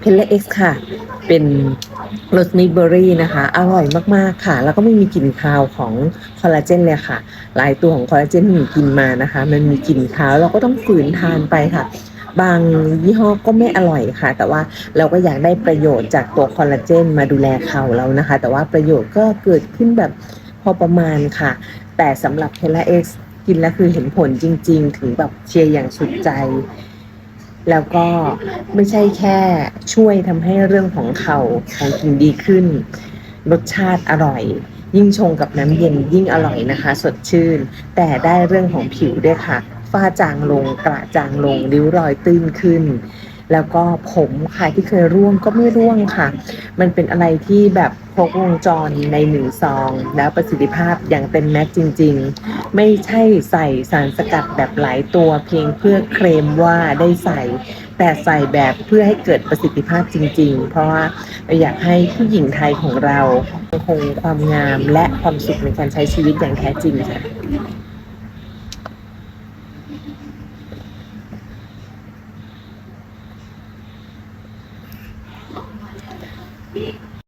เพลเอ็กซ์ค่ะ เป็นรสมิเบอรี่นะคะ อร่อยมากๆค่ะ แล้วก็ไม่มีกลิ่นคาวของคอลลาเจนเลยค่ะ หลายตัวของคอลลาเจนที่หนูกินมานะคะ มันมีกลิ่นคาว เราก็ต้องฝืนทานไปค่ะ บางยี่ห้อก็ไม่อร่อยค่ะ แต่ว่าเราก็อยากได้ประโยชน์จากตัวคอลลาเจนมาดูแลเข่าเรานะคะ แต่ว่าประโยชน์ก็เกิดขึ้นแบบพอประมาณค่ะ แต่สำหรับเพลเอ็กซ์ กินแล้วคือเห็นผลจริง ๆ ถึงแบบเชียร์อย่างสุดใจ แล้วก็ไม่ใช่แค่ช่วยทำให้เรื่องของเข่าของกินดีขึ้น รสชาติอร่อย ยิ่งชงกับน้ำเย็นยิ่งอร่อยนะคะ สดชื่น แต่ได้เรื่องของผิวด้วยค่ะฝ้าจางลงกระจางลงริ้วรอยตื้นขึ้น แล้วก็ผมค่ะที่เคยร่วงก็ไม่ร่วงค่ะ มันเป็นอะไรที่แบบครบวงจรในหนึ่งซอง แล้วประสิทธิภาพอย่างเต็มแม็กจริง ๆ ไม่ใช่ใส่สารสกัดแบบหลายตัวเพียงเพื่อเคลมว่าได้ใส่ แต่ใส่แบบเพื่อให้เกิดประสิทธิภาพจริง ๆ เพราะว่าอยากให้ผู้หญิงไทยของเราคงความงามและความสุขในการใช้ชีวิตอย่างแท้จริงค่ะ Beep.